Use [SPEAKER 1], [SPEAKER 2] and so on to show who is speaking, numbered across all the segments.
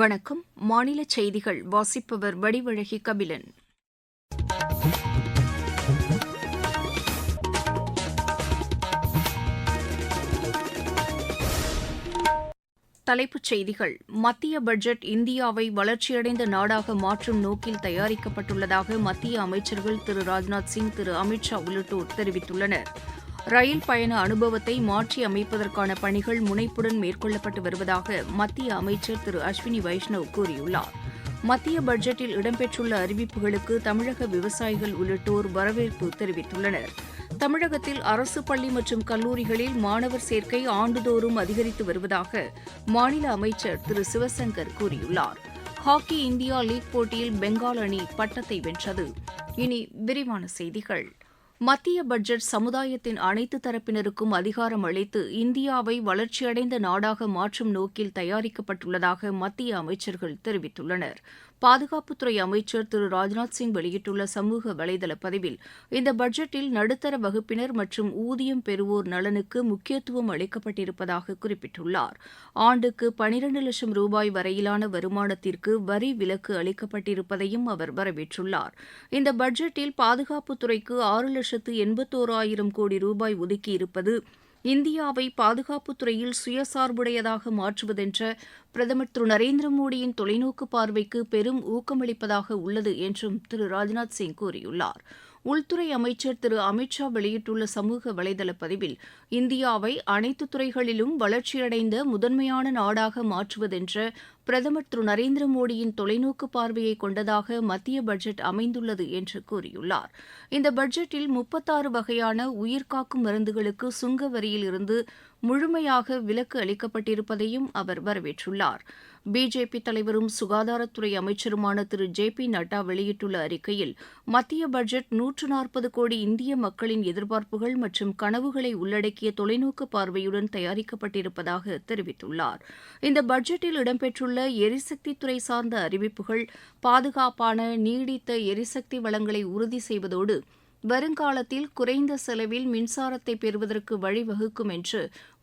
[SPEAKER 1] வணக்கம் மாநில செய்திகள் வாசிப்பவர் வடிவழகி கபிலன் தலைப்புச் செய்திகள் மத்திய பட்ஜெட் இந்தியாவை வளர்ச்சியடைந்த நாடாக மாற்றும் நோக்கில் தயாரிக்கப்பட்டுள்ளதாக மத்திய அமைச்சர்கள் திரு ராஜ்நாத் சிங் திரு அமித் ஷா உள்ளிட்டோர் தெரிவித்துள்ளனா் ரயில் பயண அனுபவத்தை மாற்றி அமைப்பதற்கான பணிகள் முனைப்புடன் மேற்கொள்ளப்பட்டு வருவதாக மத்திய அமைச்சர் திரு அஸ்வினி வைஷ்ணவ் கூறியுள்ளார் மத்திய பட்ஜெட்டில் இடம்பெற்றுள்ள அறிவிப்புகளுக்கு தமிழக விவசாயிகள் உள்ளிட்டோர் வரவேற்பு தெரிவித்துள்ளனர் தமிழகத்தில் அரசு பள்ளி மற்றும் கல்லூரிகளில் மாணவர் சேர்க்கை ஆண்டுதோறும் அதிகரித்து வருவதாக மாநில அமைச்சர் திரு சிவசங்கர் கூறியுள்ளார் ஹாக்கி இந்தியா லீக் போட்டியில் பெங்கால் அணி பட்டத்தை வென்றது இனி விரிவான செய்திகள் மத்திய பட்ஜெட் சமுதாயத்தின் அனைத்து தரப்பினருக்கும் அதிகாரம் அளித்து இந்தியாவை வளர்ச்சியடைந்த நாடாக மாற்றும் நோக்கில் தயாரிக்கப்பட்டுள்ளதாக மத்திய அமைச்சர்கள் தெரிவித்துள்ளனா் பாதுகாப்புத்துறை அமைச்சர் திரு ராஜ்நாத் சிங் வெளியிட்டுள்ள சமூக வலைதள பதிவில் இந்த பட்ஜெட்டில் நடுத்தர வகுப்பினர் மற்றும் ஊதியம் பெறுவோர் நலனுக்கு முக்கியத்துவம் அளிக்கப்பட்டிருப்பதாக குறிப்பிட்டுள்ளார் ஆண்டுக்கு பனிரண்டு லட்சம் ரூபாய் வரையிலான வருமானத்திற்கு வரி விலக்கு அளிக்கப்பட்டிருப்பதையும் அவர் வரவேற்றுள்ளார் இந்த பட்ஜெட்டில் பாதுகாப்புத்துறைக்கு ஆறு லட்சத்து எண்பத்தோராயிரம் கோடி ரூபாய் ஒதுக்கியிருப்பது இந்தியாவை பாதுகாப்புத் துறையில் சுயசார்புடையதாக மாற்றுவதென்ற பிரதமர் திரு நரேந்திர மோடியின் தொலைநோக்கு பார்வைக்கு பெரும் ஊக்கமளிப்பதாக உள்ளது என்றும் திரு ராஜ்நாத் சிங் கூறியுள்ளார் உள்துறை அமைச்சர் திரு அமித்ஷா வெளியிட்டுள்ள சமூக வலைதள பதிவில் இந்தியாவை அனைத்து துறைகளிலும் வளர்ச்சியடைந்த முதன்மையான நாடாக மாற்றுவதென்ற பிரதமர் திரு நரேந்திர மோடியின் தொலைநோக்கு பார்வையை கொண்டதாக மத்திய பட்ஜெட் அமைந்துள்ளது என்று கூறியுள்ளார் இந்த பட்ஜெட்டில் முப்பத்தாறு வகையான உயிர்காக்கும் மருந்துகளுக்கு சுங்க வரியிலிருந்து முழுமையாக விலக்கு அளிக்கப்பட்டிருப்பதையும் அவர் வரவேற்றுள்ளார் பிஜேபி தலைவரும் சுகாதாரத்துறை அமைச்சருமான திரு ஜே பி நட்டா வெளியிட்டுள்ள அறிக்கையில் மத்திய பட்ஜெட் நூற்று நாற்பது கோடி இந்திய மக்களின் எதிர்பார்ப்புகள் மற்றும் கனவுகளை உள்ளடக்கிய தொலைநோக்கு பார்வையுடன் தயாரிக்கப்பட்டிருப்பதாக தெரிவித்துள்ளார் இந்த பட்ஜெட்டில் இடம்பெற்றுள்ள உள்ள எரிசக்தி துறை சார்ந்த அறிவிப்புகள் பாதுகாப்பான நீடித்த எரிசக்தி வளங்களை உறுதி செய்வதோடு வருங்காலத்தில் குறைந்த செலவில் மின்சாரத்தை பெறுவதற்கு வழிவகுக்கும் என்று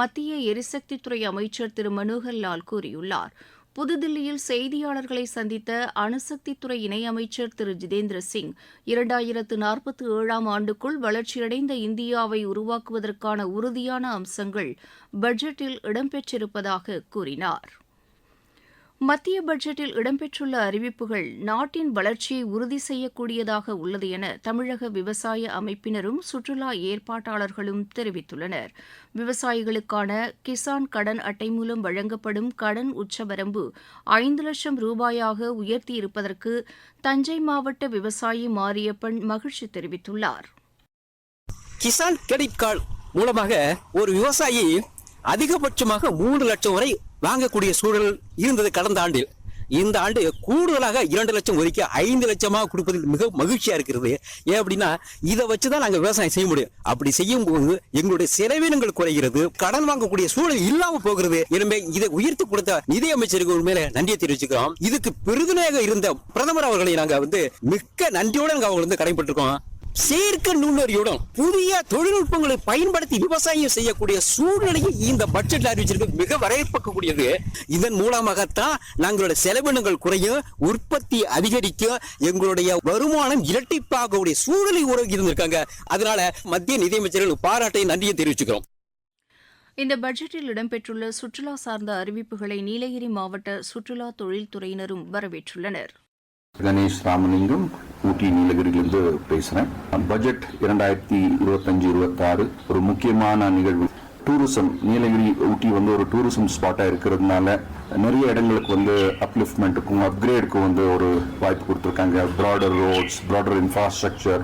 [SPEAKER 1] மத்திய எரிசக்தித்துறை அமைச்சர் திரு மனோகர் லால் கூறியுள்ளார் புதுதில்லியில் செய்தியாளர்களை சந்தித்த அணுசக்தித்துறை இணையமைச்சர் திரு ஜிதேந்திர சிங் இரண்டாயிரத்து நாற்பத்தி ஏழாம் ஆண்டுக்குள் வளர்ச்சியடைந்த இந்தியாவை உருவாக்குவதற்கான உறுதியான அம்சங்கள் பட்ஜெட்டில் இடம்பெற்றிருப்பதாக கூறினாா் மத்திய பட்ஜெட்டில் இடம்பெற்றுள்ள அறிவிப்புகள் நாட்டின் வளர்ச்சியை உறுதி செய்யக்கூடியதாக உள்ளது என தமிழக விவசாய அமைப்பினரும் சுற்றுலா ஏற்பாட்டாளர்களும் தெரிவித்துள்ளனர் விவசாயிகளுக்கான கிசான் கடன் அட்டை மூலம் வழங்கப்படும் கடன் உச்சவரம்பு ஐந்து லட்சம் ரூபாயாக உயர்த்தியிருப்பதற்கு தஞ்சை மாவட்ட விவசாயி மாரியப்பன் மகிழ்ச்சி தெரிவித்துள்ளார்
[SPEAKER 2] கிசான் கிரெடிட் கார்டு மூலமாக ஒரு விவசாயி அதிகபட்சமாக மூன்று லட்சம் வரை வாங்கக்கூடிய சூழல் இருந்தது கடந்த ஆண்டில் இந்த ஆண்டு கூடுதலாக இரண்டு லட்சம் ஒதுக்கி ஐந்து லட்சமாக கொடுப்பதில் மிக மகிழ்ச்சியாக இருக்கிறது ஏன் அப்படின்னா இதை வச்சு தான் நாங்கள் விவசாயம் செய்ய முடியும் அப்படி செய்யும் போது எங்களுடைய செலவினங்கள் குறைகிறது கடன் வாங்கக்கூடிய சூழல் இல்லாமல் போகிறது எனவே இதை உயர்த்தி கொடுத்த நிதியமைச்சருக்கு அமைச்சருக்கு நன்றியை தெரிவிச்சுக்கிறோம் இதுக்கு பெருதுணையாக இருந்த பிரதமர் அவர்களை நாங்கள் வந்து மிக்க நன்றியோடு அவங்க வந்து கடைபெற்றிருக்கோம் செயற்கை நுண்ணறிவுடன் புதிய தொழில்நுட்பங்களை பயன்படுத்தி விவசாயம் செய்யக்கூடிய சூழ்நிலையை இந்த பட்ஜெட்ல அறிவிச்சிருக்க மிக வரவேற்பக்கூடியது இதன் மூலமாகத்தான் நாங்களோட செலவினங்கள் குறையும் உற்பத்தி அதிகரிக்கும் எங்களுடைய வருமானம் இரட்டிப்பாகக்கூடிய சூழலை உருவாக்கி இருந்திருக்காங்க அதனால மத்திய நிதியமைச்சர்கள் பாராட்டை நன்றியை தெரிவிச்சுக்கிறோம்
[SPEAKER 1] இந்த பட்ஜெட்டில் இடம்பெற்றுள்ள சுற்றுலா சார்ந்த அறிவிப்புகளை நீலகிரி மாவட்ட சுற்றுலா தொழில்துறையினரும் வரவேற்றுள்ளனர்
[SPEAKER 3] கணேஷ் ராமலிங்கம் ஊட்டி நீலகிரியிலிருந்து பேசுகிறேன் பட்ஜெட் இரண்டாயிரத்தி இருபத்தஞ்சு இருபத்தாறு ஒரு முக்கியமான நிகழ்வு டூரிசம் நீலகிரி ஊட்டி வந்து ஒரு டூரிசம் ஸ்பாட்டாக இருக்கிறதுனால நிறைய இடங்களுக்கு வந்து அப்லிஃப்ட்மெண்ட்டுக்கும் அப்கிரேடுக்கும் வந்து ஒரு வாய்ப்பு கொடுத்துருக்காங்க broader roads broader infrastructure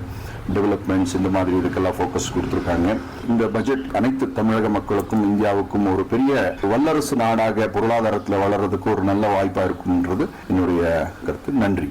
[SPEAKER 3] developments இந்த மாதிரி இதுக்கெல்லாம் ஃபோக்கஸ் கொடுத்துருக்காங்க இந்த பட்ஜெட் அனைத்து தமிழக மக்களுக்கும் இந்தியாவுக்கும் ஒரு பெரிய வல்லரசு நாடாக பொருளாதாரத்தில் வளர்றதுக்கு ஒரு நல்ல வாய்ப்பாக இருக்கும்ன்றது என்னுடைய கருத்து நன்றி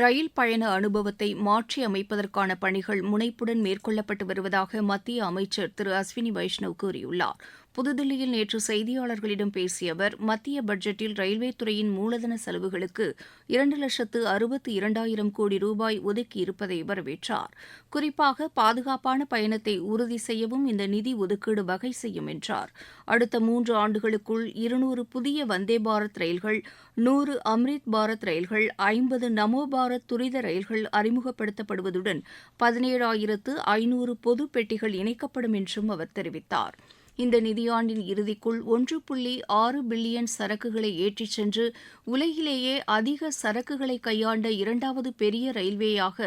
[SPEAKER 1] ரயில் பயண அனுபவத்தை மாற்றி அமைப்பதற்கான பணிகள் முனைப்புடன் மேற்கொள்ளப்பட்டு வருவதாக மத்திய அமைச்சர் திரு அஸ்வினி வைஷ்ணவ் கூறியுள்ளார் புதுதில்லியில் நேற்று செய்தியாளர்களிடம் பேசிய அவர் மத்திய பட்ஜெட்டில் ரயில்வே துறையின் மூலதன செலவுகளுக்கு இரண்டு லட்சத்து அறுபத்து இரண்டாயிரம் கோடி ரூபாய் ஒதுக்கியிருப்பதை வரவேற்றார் குறிப்பாக பாதுகாப்பான பயணத்தை உறுதி செய்யவும் இந்த நிதி ஒதுக்கீடு வகை செய்யும் என்றார் அடுத்த மூன்று ஆண்டுகளுக்குள் இருநூறு புதிய வந்தே பாரத் ரயில்கள் நூறு அம்ரித் பாரத் ரயில்கள் ஐம்பது நமோ பாரத் துரித ரயில்கள் அறிமுகப்படுத்தப்படுவதுடன் பதினேழாயிரத்து ஐநூறு பொது பெட்டிகள் இணைக்கப்படும் என்றும் அவர் தெரிவித்தாா் இந்த நிதியாண்டின் இறுதிக்குள் ஒன்று புள்ளி ஆறு பில்லியன் சரக்குகளை ஏற்றிச் சென்று உலகிலேயே அதிக சரக்குகளை கையாண்ட இரண்டாவது பெரிய ரயில்வேயாக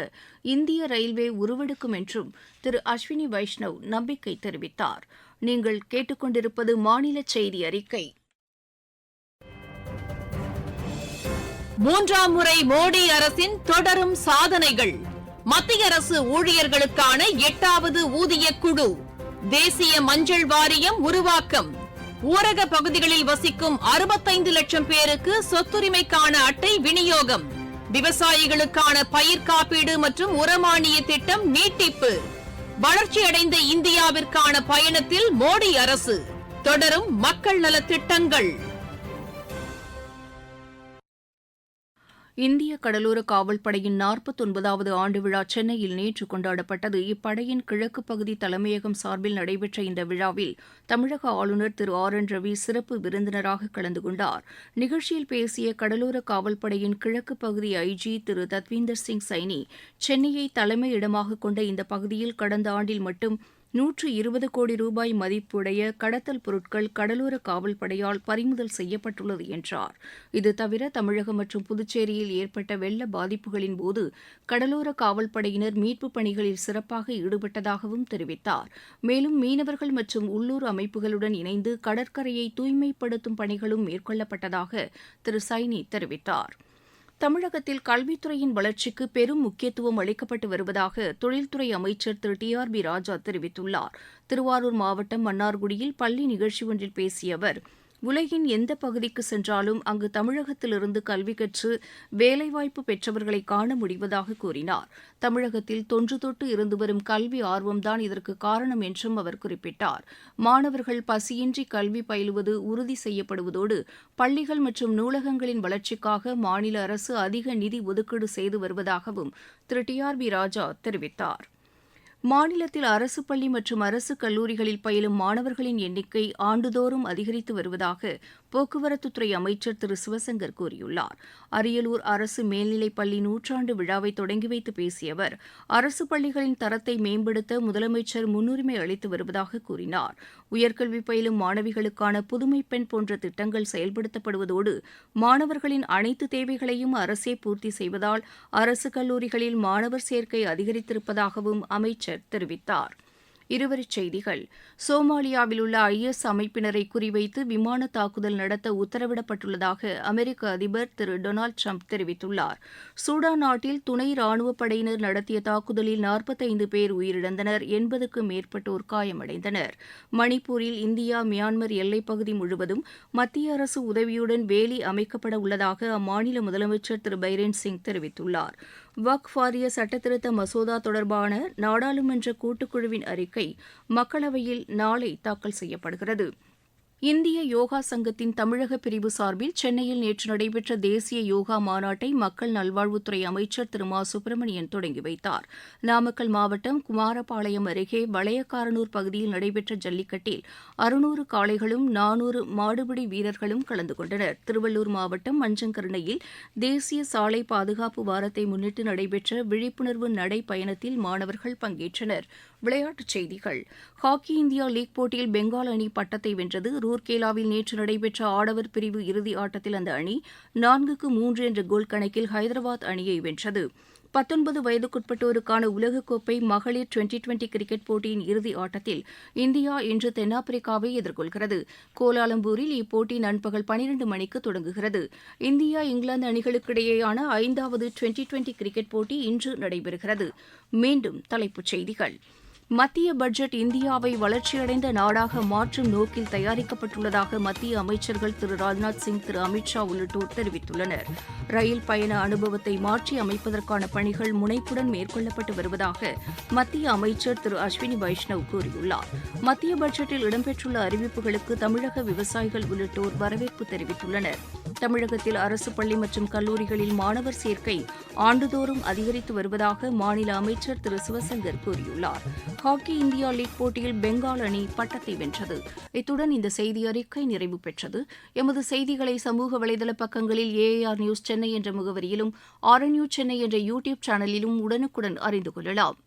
[SPEAKER 1] இந்திய ரயில்வே உருவெடுக்கும் என்றும் திரு அஸ்வினி வைஷ்ணவ் நம்பிக்கை தெரிவித்தார் நீங்கள் கேட்டுக்கொண்டிருப்பது மாநில செய்தி அறிக்கை
[SPEAKER 4] மூன்றாம் முறை மோடி அரசின் தொடரும் சாதனைகள் மத்திய அரசு ஊழியர்களுக்கான எட்டாவது ஊதிய குழு தேசிய மஞ்சள் வாரியம் உருவாக்கம் ஊரக பகுதிகளில் வசிக்கும் அறுபத்தைந்து லட்சம் பேருக்கு சொத்துரிமைக்கான அட்டை விநியோகம் விவசாயிகளுக்கான பயிர் காப்பீடு மற்றும் உரமானிய திட்டம் நீட்டிப்பு வளர்ச்சியடைந்த இந்தியாவிற்கான பயணத்தில் மோடி அரசு தொடரும் மக்கள் நல திட்டங்கள்
[SPEAKER 5] இந்திய கடலோர காவல்படையின் நாற்பத்தொன்பதாவது ஆண்டு விழா சென்னையில் நேற்று கொண்டாடப்பட்டது இப்படையின் கிழக்கு பகுதி தலைமையகம் சார்பில் நடைபெற்ற இந்த விழாவில் தமிழக ஆளுநர் திரு ஆர் என் ரவி சிறப்பு விருந்தினராக கலந்து கொண்டார் நிகழ்ச்சியில் பேசிய கடலோர காவல்படையின் கிழக்கு பகுதி ஐஜி திரு தத்வீந்தர் சிங் சைனி சென்னையை தலைமையிடமாக கொண்ட இந்த பகுதியில் கடந்த ஆண்டில் மட்டும் நூற்று இருபது கோடி ரூபாய் மதிப்புடைய கடத்தல் பொருட்கள் கடலோர காவல்படையால் பறிமுதல் செய்யப்பட்டுள்ளது என்றார் இது தவிர தமிழகம் மற்றும் புதுச்சேரியில் ஏற்பட்ட வெள்ள பாதிப்புகளின் போது கடலோர காவல்படையினர் மீட்பு பணிகளில் சிறப்பாக ஈடுபட்டதாகவும் தெரிவித்தார் மேலும் மீனவர்கள் மற்றும் உள்ளூர் அமைப்புகளுடன் இணைந்து கடற்கரையை தூய்மைப்படுத்தும் பணிகளும் மேற்கொள்ளப்பட்டதாக திரு சைனி தெரிவித்தாா் தமிழகத்தில் கல்வித்துறையின் வளர்ச்சிக்கு பெரும் முக்கியத்துவம் அளிக்கப்பட்டு வருவதாக தொழில்துறை அமைச்சர் திரு டி ஆர் பி ராஜா தெரிவித்துள்ளார் திருவாரூர் மாவட்டம் மன்னார்குடியில் பள்ளி நிகழ்ச்சி ஒன்றில் பேசிய அவர் உலகின் எந்த பகுதிக்கு சென்றாலும் அங்கு தமிழகத்திலிருந்து கல்வி கற்று வேலைவாய்ப்பு பெற்றவர்களை காண முடிவதாக கூறினார் தமிழகத்தில் தொன்று தொட்டு இருந்து வரும் கல்வி ஆர்வம்தான் இதற்கு காரணம் என்றும் அவர் குறிப்பிட்டார் மாணவர்கள் பசியின்றி கல்வி பயிலுவது உறுதி செய்யப்படுவதோடு பள்ளிகள் மற்றும் நூலகங்களின் வளர்ச்சிக்காக மாநில அரசு அதிக நிதி ஒதுக்கீடு செய்து வருவதாகவும் திரு டி ஆர் பி ராஜா தெரிவித்தாா் மாநிலத்தில் அரசு பள்ளி மற்றும் அரசு கல்லூரிகளில் பயிலும் மாணவர்களின் எண்ணிக்கை ஆண்டுதோறும் அதிகரித்து வருவதாக போக்குவரத்துத்துறை அமைச்சர் திரு சிவசங்கர் கூறியுள்ளார் அரியலூர் அரசு மேல்நிலைப் பள்ளி நூற்றாண்டு விழாவை தொடங்கி வைத்து பேசிய அவர் அரசு பள்ளிகளின் தரத்தை மேம்படுத்த முதலமைச்சர் முன்னுரிமை அளித்து வருவதாக கூறினார் உயர்கல்வி பயிலும் மாணவிகளுக்கான புதுமை பெண் போன்ற திட்டங்கள் செயல்படுத்தப்படுவதோடு மாணவர்களின் அனைத்து தேவைகளையும் அரசே பூர்த்தி செய்வதால் அரசு கல்லூரிகளில் மாணவர் சேர்க்கை அதிகரித்திருப்பதாகவும் அமைச்சர் அமைச்சர் தெரிவித்தார் இருவரிச் செய்திகள் சோமாலியாவில் உள்ள எஸ் அமைப்பினரை குறிவைத்து விமான தாக்குதல் நடத்த உத்தரவிடப்பட்டுள்ளதாக அமெரிக்க அதிபர் திரு டொனால்டு ட்ரம்ப் தெரிவித்துள்ளார் சூடான் நாட்டில் துணை ராணுவப் படையினர் நடத்திய தாக்குதலில் நாற்பத்தைந்து பேர் உயிரிழந்தனர் எண்பதுக்கும் மேற்பட்டோர் காயமடைந்தனர் மணிப்பூரில் இந்தியா மியான்மர் எல்லைப்பகுதி முழுவதும் மத்திய அரசு உதவியுடன் வேலி அமைக்கப்பட உள்ளதாக அம்மாநில முதலமைச்சர் திரு பைரேன் சிங் தெரிவித்துள்ளார் வக்ஃப் வாரிய சட்டத்திருத்த மசோதா தொடர்பான நாடாளுமன்ற கூட்டுக்குழுவின் அறிக்கை மக்களவையில் நாளை தாக்கல் செய்யப்படுகிறது இந்திய யோகா சங்கத்தின் தமிழக பிரிவு சார்பில் சென்னையில் நேற்று நடைபெற்ற தேசிய யோகா மாநாட்டை மக்கள் நல்வாழ்வுத்துறை அமைச்சர் திரு மா சுப்பிரமணியன் தொடங்கி வைத்தார் நாமக்கல் மாவட்டம் குமாரபாளையம் அருகே வளையக்காரனூர் பகுதியில் நடைபெற்ற ஜல்லிக்கட்டில் அறுநூறு காளைகளும் நானூறு மாடுபிடி வீரர்களும் கலந்து கொண்டனர் திருவள்ளூர் மாவட்டம் மஞ்சங்கருணையில் தேசிய சாலை பாதுகாப்பு வாரத்தை முன்னிட்டு நடைபெற்ற விழிப்புணர்வு நடை பயணத்தில் மாணவர்கள் பங்கேற்றனர் விளையாட்டுச் செய்திகள் ஹாக்கி இந்தியா லீக் போட்டியில் பெங்கால் அணி பட்டத்தை வென்றது ரூர்கேலாவில் நேற்று நடைபெற்ற ஆடவர் பிரிவு இறுதி ஆட்டத்தில் அந்த அணி நான்குக்கு மூன்று என்ற கோல் கணக்கில் ஹைதராபாத் அணியை வென்றது பத்தொன்பது வயதுக்குட்பட்டோருக்கான உலகக்கோப்பை மகளிர் டுவெண்டி டுவெண்டி கிரிக்கெட் போட்டியின் இறுதி ஆட்டத்தில் இந்தியா இன்று தென்னாப்பிரிக்காவை எதிர்கொள்கிறது கோலாலம்பூரில் இப்போட்டி நண்பகல் பனிரண்டு மணிக்கு தொடங்குகிறது இந்தியா இங்கிலாந்து அணிகளுக்கிடையேயான ஐந்தாவது டுவெண்டி டுவெண்டி கிரிக்கெட் போட்டி இன்று நடைபெறுகிறது மீண்டும் தலைப்புச் செய்திகள் மத்திய பட்ஜெட் இந்தியாவை வளர்ச்சியடைந்த நாடாக மாற்றும் நோக்கில் தயாரிக்கப்பட்டுள்ளதாக மத்திய அமைச்சர்கள் திரு ராஜ்நாத் சிங் திரு அமித்ஷா உள்ளிட்டோர் தெரிவித்துள்ளனர் ரயில் பயண அனுபவத்தை மாற்றி அமைப்பதற்கான பணிகள் முனைப்புடன் மேற்கொள்ளப்பட்டு வருவதாக மத்திய அமைச்சர் திரு அஸ்வினி வைஷ்ணவ் கூறியுள்ளார் மத்திய பட்ஜெட்டில் இடம்பெற்றுள்ள அறிவிப்புகளுக்கு தமிழக விவசாயிகள் உள்ளிட்டோர் வரவேற்பு தெரிவித்துள்ளனா் தமிழகத்தில் அரசு பள்ளி மற்றும் கல்லூரிகளில் மாணவர் சேர்க்கை ஆண்டுதோறும் அதிகரித்து வருவதாக மாநில அமைச்சர் திரு சிவசங்கர் கூறியுள்ளார் ஹாக்கி இந்தியா லீக் போட்டியில் பெங்கால் அணி பட்டத்தை வென்றது இத்துடன் இந்த செய்தி அறிக்கை நிறைவு பெற்றது எமது செய்திகளை சமூக வலைதள பக்கங்களில் ஏஆர் நியூஸ் சென்னை என்ற முகவரியிலும் ஆர் என் சென்னை என்ற யூடியூப் சேனலிலும் உடனுக்குடன் அறிந்து கொள்ளலாம்